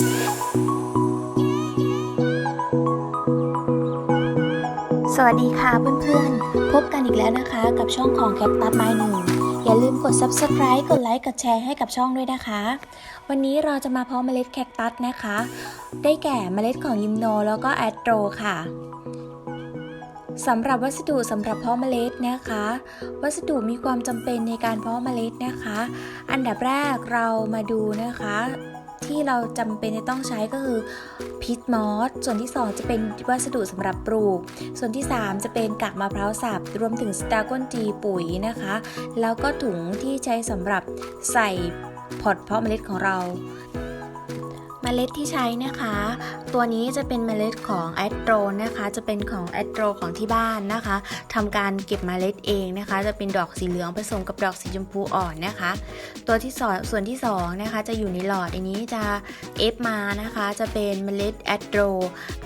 สวัสดีค่ะเพื่อนๆ พบกันอีกแล้วนะคะกับช่องของแคปตัสไม้หนึ่งอย่าลืมกด subscribe กดไลค์ กดแชร์ให้กับช่องด้วยนะคะ วันนี้เราจะมาเพาะเมล็ดแคคตัสนะคะ ได้แก่เมล็ดของยิมโนแล้วก็แอดโตรค่ะสำหรับวัสดุสำหรับเพาะเมล็ดนะคะ วัสดุมีความจำเป็นในการเพาะเมล็ดนะคะ อันดับแรกเรามาดูนะคะ ที่เราจำเป็นจะต้องใช้ก็คือพิษมอส ส่วนที่ 2 จะเป็นวัสดุสำหรับปลูก ส่วนที่ 3 จะเป็นกากมะพร้าวสับรวมถึงสตาร์ก้นจีปุ๋ยนะคะ แล้วก็ถุงที่ใช้สำหรับใส่พอร์ตเพาะเมล็ดของเรา เมล็ดที่ใช้นะคะ ตัวนี้จะเป็นเมล็ดของแอดโตรนะคะ จะเป็นของแอดโตรของที่บ้านนะคะทำการเก็บเมล็ดเองนะคะ จะเป็นดอกสีเหลืองผสมกับดอกสีชมพูอ่อนนะคะ ตัวที่สองส่วนที่สองนะคะจะอยู่ในหลอดอันนี้จะเอฟมานะคะ จะเป็นเมล็ดแอดโตร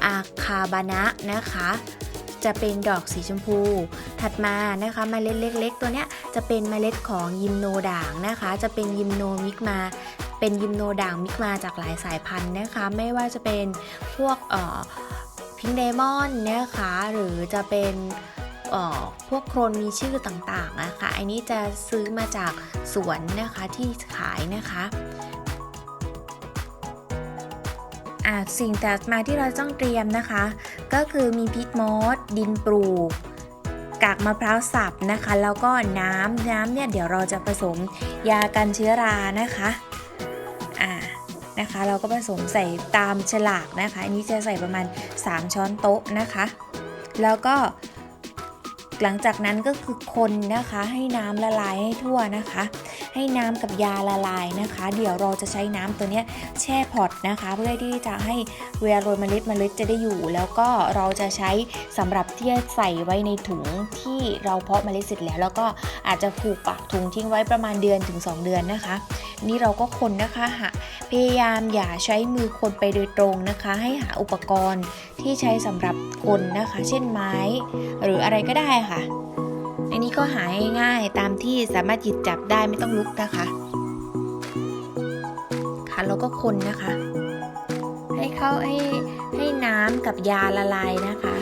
อาคาบานะนะคะจะเป็นดอกสีชมพู ถัดมานะคะเมล็ดเล็ก ๆ ตัวเนี้ยจะเป็นเมล็ดของยิมโนด่างนะคะ จะเป็นยิมโนมิกมาเป็นยิมโนด่างมิกมาจากหลายสายพันธุ์นะคะ ไม่ว่าจะเป็นพวกเอ่อพิงเดมอนนะคะหรือจะเป็นเอ่อพวกโครนมีชื่อต่างๆนะคะอันนี้จะซื้อมาจากสวนนะคะที่ขายนะคะสิ่งแต่มาที่เราต้องเตรียมนะคะ ก็คือมีพิษมอสดินปลูกกากมะพร้าวสับนะคะ แล้วก็น้ำน้ำเนี่ยเดี๋ยวเราจะผสมยากันเชื้อรานะคะ นะคะ เราก็ผสมใส่ตามฉลากนะคะ อันนี้จะใส่ประมาณ 3 ช้อนโต๊ะนะคะ แล้วก็หลังจากนั้นก็คือคนนะคะให้น้ำละลายให้ทั่วนะคะ ให้น้ำกับยาละลายนะคะ เดี๋ยวเราจะใช้น้ำตัวนี้แช่พอร์ตนะคะ เพื่อที่จะให้เวลาโรยเมล็ดเมล็ดจะได้อยู่ แล้วก็เราจะใช้สำหรับที่จะใส่ไว้ในถุงที่เราเพาะเมล็ดเสร็จแล้ว แล้วก็อาจจะผูกปากถุงทิ้งไว้ประมาณเดือนถึง 2 เดือนนะคะ นี่เราก็คนนะคะหาพยายามอย่าใช้มือคนไปโดยตรงนะคะ ให้หาอุปกรณ์ที่ใช้สำหรับคนนะคะ เช่นไม้ หรืออะไรก็ได้ค่ะ อันนี้ก็หาง่ายๆตามที่สามารถหยิบจับได้ไม่ต้องลุกนะคะ ค่ะแล้วก็คนนะคะ ให้เข้าให้ให้น้ำกับยาละลายนะคะ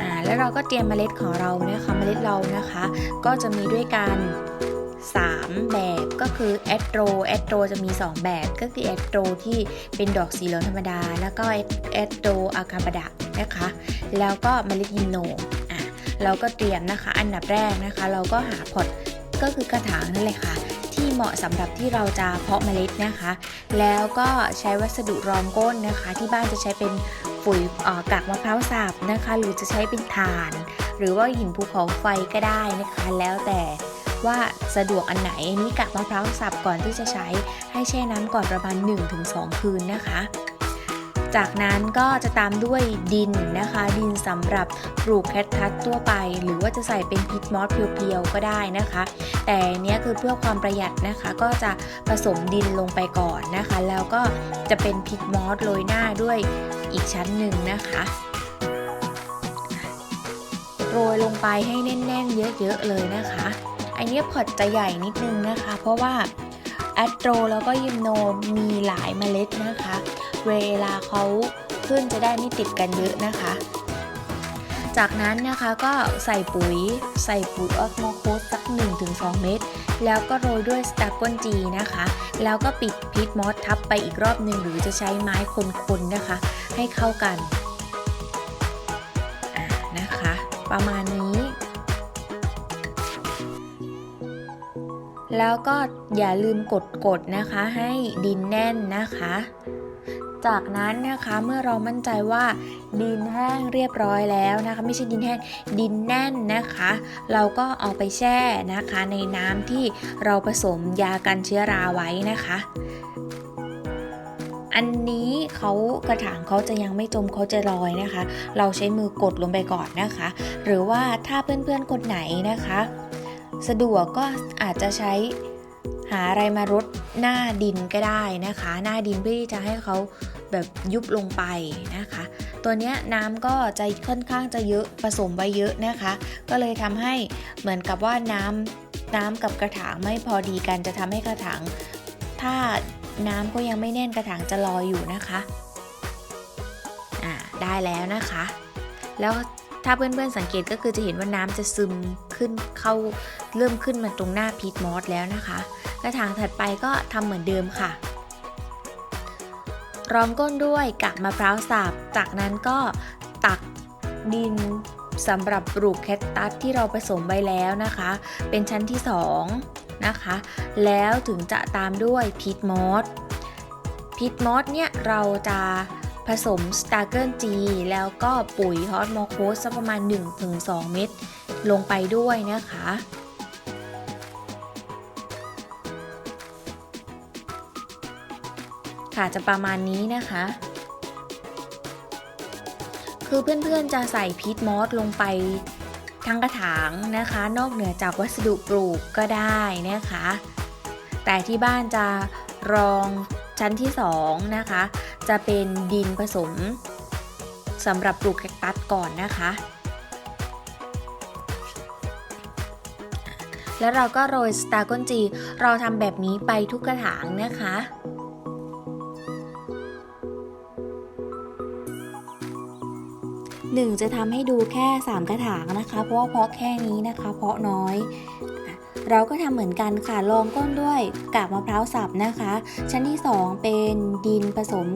อ่าแล้วเราก็เตรียมเมล็ดของเรานี่ยค่ะเมล็ดเรานะคะ ก็จะมีด้วยกัน 3 แบบก็คือแอดโรแอดโรจะมี 2 แบบก็คือแอดโรที่เป็นดอกสีเหลืองธรรมดา แล้วก็แอดโรอาคาบดะนะคะ แล้วก็เมล็ดยิโนอะเราก็เตรียมนะคะ อันดับแรกนะคะ เราก็หาพอตก็คือกระถางนั่นแหละค่ะ ที่เหมาะสำหรับที่เราจะเพาะเมล็ดนะคะ แล้วก็ใช้วัสดุรองก้นนะคะ ที่บ้านจะใช้เป็นปุ๋ยกากมะพร้าวสับนะคะ หรือจะใช้เป็นถ่าน หรือว่าหินภูเขาไฟก็ได้นะคะ แล้วแต่ ว่าสะดวกอันไหนนี้กากมะพร้าวสับก่อนที่จะใช้ให้แช่น้ำก่อนประมาณ 1-2 คืนนะคะ จากนั้นก็จะตามด้วยดินนะคะ ดินสำหรับปลูกแคททัสทั่วไป หรือว่าจะใส่เป็นพิทมอสเพียวๆก็ได้นะคะ แต่เนี้ยคือเพื่อความประหยัดนะคะ ก็จะผสมดินลงไปก่อนนะคะ แล้วก็จะเป็นพิทมอสโรยหน้าด้วยอีกชั้นหนึ่งนะคะโรยลงไปให้แน่นๆ เยอะๆ เลยนะคะ อันนี้พอร์ตจะใหญ่นิดนึงนะคะ เพราะว่าแอดโตรแล้วก็ยิมโนมีหลายเมล็ดนะคะ เวลาเขาขึ้นจะได้ไม่ติดกันเยอะนะคะ จากนั้นนะคะก็ใส่ปุ๋ย ใส่ปุ๋ยออสโมโคสสัก 1-2 เม็ดแล้วก็โรยด้วยสตาร์ก้นจีนะคะ แล้วก็ปิดพีทมอสทับไปอีกรอบหนึ่งหรือจะใช้ไม้คนๆนะคะ ให้เข้ากันนะคะ ประมาณนี้ แล้วก็อย่าลืมกดกดๆนะคะให้ดินแน่นนะคะ จากนั้นนะคะเมื่อเรามั่นใจว่าดินแห้งเรียบร้อยแล้วนะคะ ไม่ใช่ดินแห้งดินแน่นนะคะ เราก็เอาไปแช่นะคะ ในน้ำที่เราผสมยากันเชื้อราไว้นะคะอันนี้เขากระถางเขาจะยังไม่จมเขาจะลอยนะคะ เราใช้มือกดลงไปก่อนนะคะ หรือว่าถ้าเพื่อนๆคนไหนนะคะ สะดวกก็อาจจะใช้หาอะไรมารดหน้าดินก็ได้นะคะ หน้าดินเพื่อที่จะให้เขาแบบยุบลงไปนะคะ ตัวนี้น้ำก็จะค่อนข้างจะเยอะผสมไว้เยอะนะคะ ก็เลยทำให้เหมือนกับว่าน้ำน้ำกับกระถางไม่พอดีกันจะทำให้กระถางถ้าน้ำก็ยังไม่แน่นกระถางจะลอยอยู่นะคะ อ่าได้แล้วนะคะ แล้ว ถ้าเพื่อนๆสังเกตก็คือจะเห็นว่าน้ำจะซึมขึ้นเข้าเริ่มขึ้นมาตรงหน้าพีทมอสแล้วนะคะ กระถางถัดไปก็ทำเหมือนเดิมค่ะ รองก้นด้วยกากมะพร้าวสับจากนั้นก็ตักดินสำหรับปลูกแคคตัสที่เราผสมไว้แล้วนะคะ เป็นชั้นที่2นะคะ แล้วถึงจะตามด้วยพีทมอสพีทมอสเนี่ยเราจะ ผสมสตาร์เกิลจีแล้วก็ปุ๋ยฮอตมอโคสสักประมาณ 1-2 เม็ดลงไปด้วยนะคะค่ะจะประมาณนี้นะคะ คือเพื่อนๆจะใส่พีทมอสลงไปทั้งกระถางนะคะ นอกเหนือจากวัสดุปลูกก็ได้นะคะ แต่ที่บ้านจะรอง ชั้นที่2นะคะ จะเป็นดินผสมสำหรับปลูกแคคตัสก่อนนะคะ แล้วเราก็โรยสตาร์ก้นจี เราทำแบบนี้ไปทุกกระถางนะคะหนึ่งจะทำให้ดูแค่ 3 กระถางนะคะ เพราะว่าเพาะแค่นี้นะคะ เพาะน้อย เราก็ทำเหมือนกันค่ะรองก้นด้วยกากมะพร้าวสับนะคะ ชั้นที่ 2 เป็นดินผสม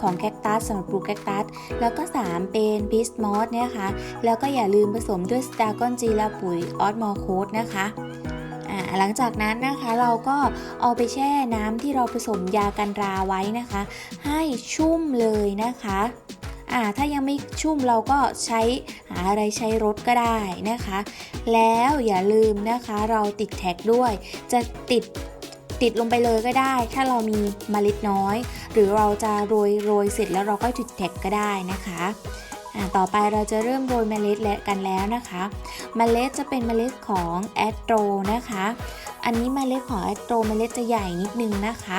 ของแคคตัสสำหรับปลูกแคคตัส แล้วก็ 3 เป็นพิสมอสเนี่ยค่ะแล้วก็อย่าลืมผสมด้วยสตาร์กอนจีและปุ๋ยออสมอโคสนะคะอ่าหลังจากนั้นนะคะเราก็เอาไปแช่น้ำที่เราผสมยากันราไว้นะคะ ให้ชุ่มเลยนะคะ อ่าถ้ายังไม่ชุ่มเราก็ใช้หาอะไรใช้รถก็ได้นะคะ แล้วอย่าลืมนะคะเราติดแท็กด้วย จะติดติดลงไปเลยก็ได้ ถ้าเรามีเมล็ดน้อย หรือเราจะโรยโรยเสร็จแล้วเราก็ติดแท็กก็ได้นะคะอ่าต่อไปเราจะเริ่มโรยเมล็ดและกันแล้วนะคะเมล็ดจะเป็นเมล็ดของแอดโตรนะคะ อันนี้เมล็ดของแอดโตรเมล็ดจะใหญ่นิดนึงนะคะ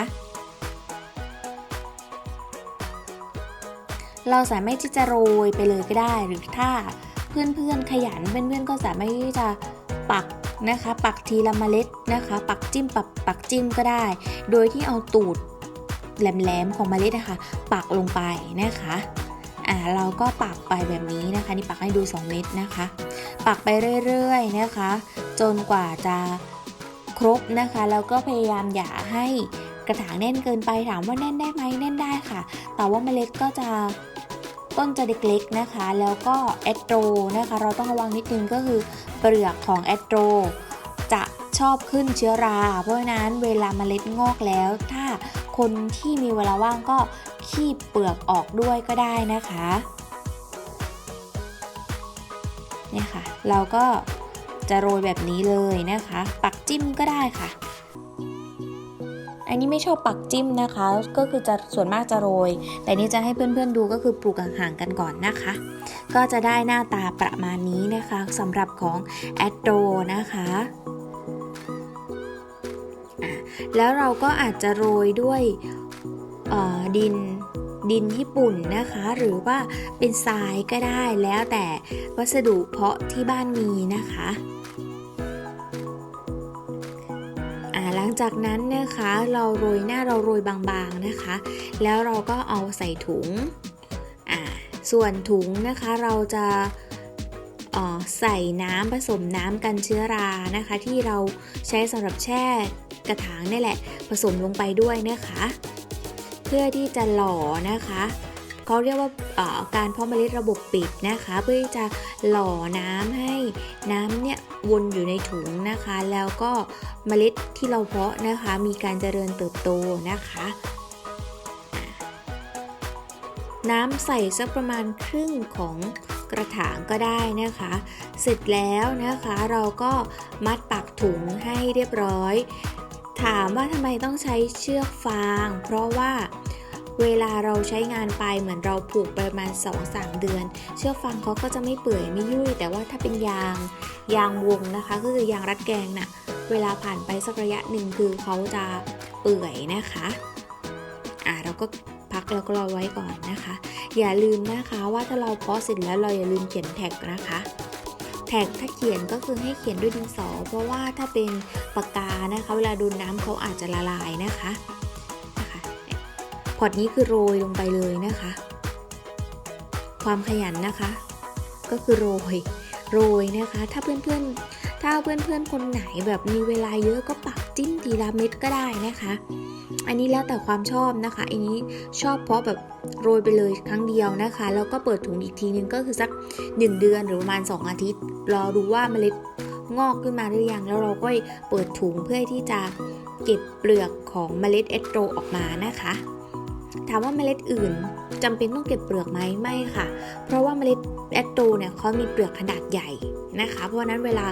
เราสามารถที่จะโรยไปเลยก็ได้ หรือถ้าเพื่อนๆขยันเพื่อนๆก็สามารถที่จะปักนะคะ ปักทีละเมล็ดนะคะ ปักจิ้มปักปักจิ้มก็ได้ โดยที่เอาตูดแหลมๆของเมล็ดนะคะ ปักลงไปนะคะอ่าเราก็ปักไปแบบนี้นะคะนี่ปักให้ดู 2 เม็ดนะคะ ปักไปเรื่อยๆนะคะ จนกว่าจะครบนะคะแล้วก็พยายามอย่าให้กระถางแน่นเกินไปถามว่าแน่นได้ไหมแน่นได้ค่ะ แต่ว่าเมล็ดก็จะ ต้นจะเล็กๆนะคะ แล้วก็แอดโตรนะคะ เราต้องระวังนิดนึงก็คือเปลือกของแอดโตรจะชอบขึ้นเชื้อรา เพราะฉะนั้นเวลาเมล็ดงอกแล้ว ถ้าคนที่มีเวลาว่างก็คีบเปลือกออกด้วยก็ได้นะคะเนี่ยค่ะ เราก็จะโรยแบบนี้เลยนะคะ ปักจิ้มก็ได้ค่ะ อันนี้ไม่ชอบปักจิ้มนะคะ ก็คือจะส่วนมากจะโรย แต่นี่จะให้เพื่อนๆดูก็คือปลูกห่างๆกันก่อนนะคะ ก็จะได้หน้าตาประมาณนี้นะคะสำหรับของแอดโดนะคะะแล้วเราก็อาจจะโรยด้วยดินดินญี่ปุ่นนะคะ หรือว่าเป็นทรายก็ได้แล้วแต่วัสดุเพาะที่บ้านมีนะคะ จากนั้นนะคะเราโรยหน้าเราโรยบางๆนะคะ แล้วเราก็เอาใส่ถุงอ่าส่วนถุงนะคะเราจะอ่อใส่น้ำผสมน้ำกันเชื้อรานะคะ ที่เราใช้สำหรับแช่กระถางนี่แหละ ผสมลงไปด้วยนะคะ เพื่อที่จะหล่อนะคะ เขาเรียกว่าการเพาะเมล็ดระบบปิดนะคะ เพื่อที่จะหล่อน้ำให้น้ำเนี่ยวนอยู่ในถุงนะคะ แล้วก็เมล็ดที่เราเพาะนะคะ มีการเจริญเติบโตนะคะน้ำใส่สักประมาณครึ่งของกระถางก็ได้นะคะ เสร็จแล้วนะคะเราก็มัดปากถุงให้เรียบร้อย ถามว่าทำไมต้องใช้เชือกฟาง เพราะว่า เวลาเราใช้งานไปเหมือนเราผูกประมาณ 2-3 เดือน เชือกฟางเขาก็จะไม่เปื่อยไม่ยุ่ย แต่ว่าถ้าเป็นยาง ยางวงนะคะ ก็คือยางรัดแกงน่ะเวลาผ่านไปสักระยะหนึ่งคือเขาจะเปื่อยนะคะอ่าเราก็พักแล้วก็รอไว้ก่อนนะคะ อย่าลืมนะคะว่าถ้าเราเพาะเสร็จแล้วเราอย่าลืมเขียนแท็กนะคะแท็กถ้าเขียนก็คือให้เขียนด้วยดินสอ เพราะว่าถ้าเป็นปากกานะคะ เวลาโดนน้ำเขาอาจจะละลายนะคะ พอร์ตนี้คือโรยลงไปเลยนะคะ ความขยันนะคะ ก็คือโรย โรยนะคะ ถ้าเพื่อนๆ ถ้าเพื่อนๆ คนไหนแบบมีเวลาเยอะก็ปักจิ้มทีละเม็ดก็ได้นะคะ อันนี้แล้วแต่ความชอบนะคะ อันนี้ชอบเพราะแบบโรยไปเลยครั้งเดียวนะคะ แล้วก็เปิดถุงอีกทีนึงก็คือสัก 1 เดือนหรือประมาณ 2 อาทิตย์ รอดูว่าเมล็ดงอกขึ้นมาหรือยัง แล้วเราก็เปิดถุงเพื่อที่จะเก็บเปลือกของเมล็ดเอสโตรออกมานะคะ ถามว่าเมล็ดอื่นจำเป็นต้องเก็บเปลือกไหมไม่ค่ะ เพราะว่าเมล็ดแอดโตเนี่ยเขามีเปลือกขนาดใหญ่นะคะ เพราะนั้นเวลา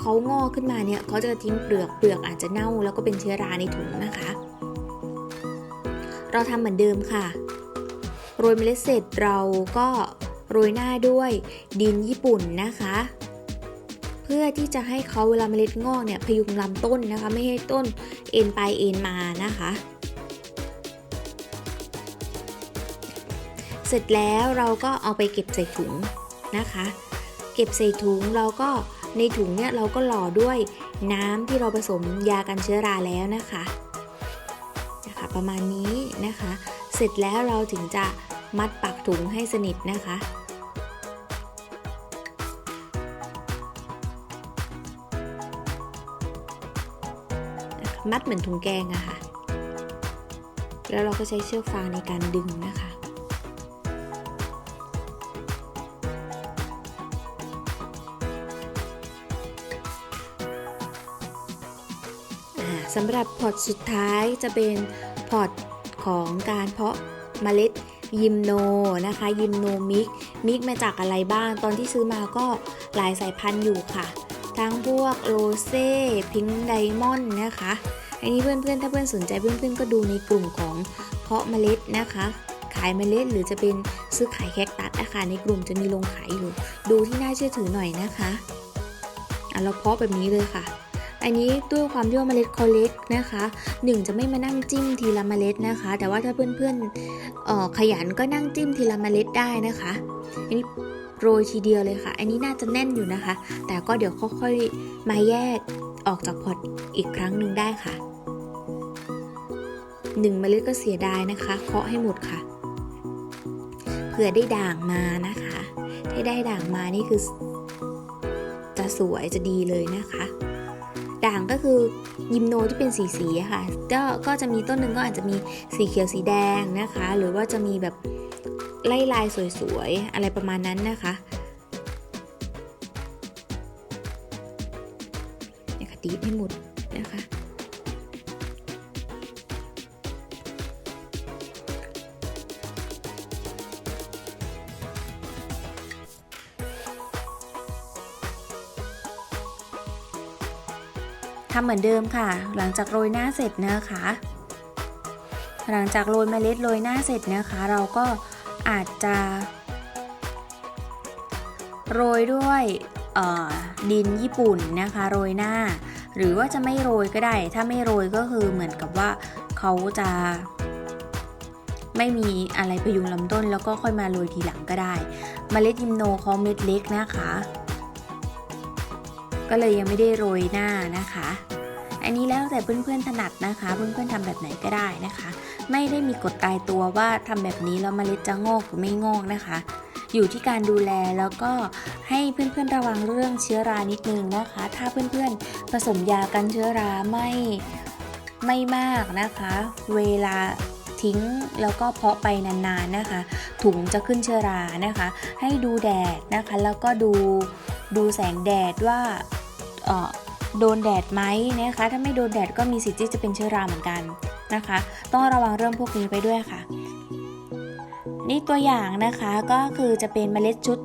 เขางอกขึ้นมาเนี่ยเขาจะทิ้งเปลือกเปลือกอาจจะเน่า แล้วก็เป็นเชื้อราในถุงนะคะ เราทำเหมือนเดิมค่ะ โรยเมล็ดเสร็จเราก็โรยหน้าด้วยดินญี่ปุ่นนะคะ เพื่อที่จะให้เขาเวลาเมล็ดงอกเนี่ยพยุงลำต้นนะคะ ไม่ให้ต้นเอ็นไปเอ็นมานะคะ เสร็จแล้วเราก็เอาไปเก็บใส่ถุงนะคะ เก็บใส่ถุงเราก็ในถุงเนี่ยเราก็หล่อด้วยน้ำที่เราผสมยากันเชื้อราแล้วนะคะนะคะ ประมาณนี้นะคะ เสร็จแล้วเราถึงจะมัดปักถุงให้สนิทนะคะมัดเหมือนถุงแกงอะค่ะ แล้วเราก็ใช้เชือกฟางในการดึงนะคะ สำหรับพอร์ตสุดท้ายจะเป็นพอร์ตของการเพาะเมล็ดยิมโนนะคะ ยิมโนมิกมิกมาจากอะไรบ้าง ตอนที่ซื้อมาก็หลายสายพันธุ์อยู่ค่ะ ทั้งพวกโรเซ่พิงค์ไดมอนด์นะคะ อันนี้เพื่อนๆ ถ้าเพื่อนสนใจเพื่อนๆ ก็ดูในกลุ่มของเพาะเมล็ดนะคะ ขายเมล็ดหรือจะเป็นซื้อขายแคคตัสนะคะในกลุ่มจะมีลงขายอยู่ ดูที่น่าเชื่อถือหน่อยนะคะอะเราเพาะแบบนี้เลยค่ะ อันนี้ด้วยความที่ว่าเมล็ดเขาเล็กนะคะหนึ่งจะไม่มานั่งจิ้มทีละเมล็ดนะคะ แต่ว่าถ้าเพื่อนๆเอ่อขยันก็นั่งจิ้มทีละเมล็ดได้นะคะ อันนี้โรยทีเดียวเลยค่ะ อันนี้น่าจะแน่นอยู่นะคะ แต่ก็เดี๋ยวค่อยๆมาแยกออกจากพอตอีกครั้งหนึ่งได้ค่ะหนึ่งเมล็ดก็เสียดายนะคะเคาะให้หมดค่ะเผื่อได้ด่างมานะคะ ถ้าได้ด่างมานี่คือ จะสวยจะดีเลยนะคะ ด่างก็คือยิมโนที่เป็นสีสีค่ะก็ก็จะมีต้นหนึ่งก็อาจจะมีสีเขียวสีแดงนะคะ หรือว่าจะมีแบบไล่ลายสวยๆ อะไรประมาณนั้นนะคะเนี่ยค่ะตีให้หมดำเหมือนเดิมค่ะ หลังจากโรยหน้าเสร็จนะคะ หลังจากโรยเมล็ดโรยหน้าเสร็จนะคะ เราก็อาจจะ โรยด้วยดินญี่ปุ่นนะคะ โรยหน้า หรือว่าจะไม่โรยก็ได้ ถ้าไม่โรยก็คือเหมือนกับว่าเขาจะไม่มีอะไรพยุงลำต้นแล้วก็ค่อยมาโรยทีหลังก็ได้เมล็ดยิมโนเขาเม็ดเล็กนะคะ ก็เลยยังไม่ได้โรยหน้านะคะ อันนี้แล้วแต่เพื่อนๆถนัดนะคะ เพื่อนๆทำแบบไหนก็ได้นะคะ ไม่ได้มีกฎตายตัวว่าทำแบบนี้แล้วเมล็ดจะงอกหรือไม่งอกนะคะ อยู่ที่การดูแลแล้วก็ให้เพื่อนๆระวังเรื่องเชื้อรานิดนึงนะคะ ถ้าเพื่อนๆผสมยากันเชื้อราไม่ไม่มากนะคะ เวลาทิ้งแล้วก็เพาะไปนานๆนะคะ ถุงจะขึ้นเชื้อรานะคะ ให้ดูแดดนะคะ แล้วก็ดูดูแสงแดดว่า โดนแดดไหมนะคะ ถ้าไม่โดนแดดก็มีสิทธิ์ที่จะเป็นเชื้อราเหมือนกันนะคะ ต้องระวังเรื่องพวกนี้ไปด้วยค่ะ นี่ตัวอย่างนะคะก็คือจะเป็นเมล็ดชุด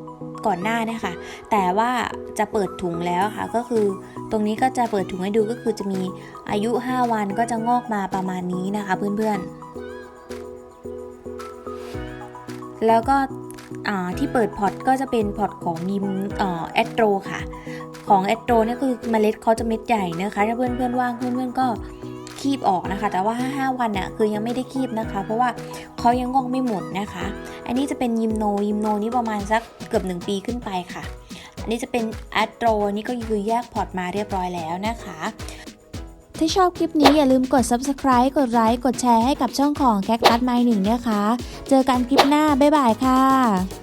ก่อนหน้านะคะ แต่ว่าจะเปิดถุงแล้วค่ะ ก็คือตรงนี้ก็จะเปิดถุงให้ดูก็คือจะมีอายุ 5 วันก็จะงอกมาประมาณนี้นะคะเพื่อนๆ แล้วก็ที่เปิดพอร์ตก็จะเป็นพอร์ตของยิมแอดโตรค่ะ ของแอดโตรเนี่ยคือเมล็ดเขาจะเม็ดใหญ่นะคะ ถ้าเพื่อนๆว่างเพื่อนๆก็คีบออกนะคะ แต่ว่า 5 วันน่ะคือยังไม่ได้คีบนะคะ เพราะว่าเขายังงอกไม่หมดนะคะ อันนี้จะเป็นยิมโนยิมโนนี่ประมาณสักเกือบ 1 ปีขึ้นไปค่ะ อันนี้จะเป็นแอดโตรนี่ก็คือแยกพอร์ตมาเรียบร้อยแล้วนะคะถ้าชอบคลิปนี้อย่าลืมกด subscribe กดไลค์ กดแชร์ให้กับช่องของแคคตัสไมหนึ่งนะคะ เจอกันคลิปหน้า บ๊ายบายค่ะ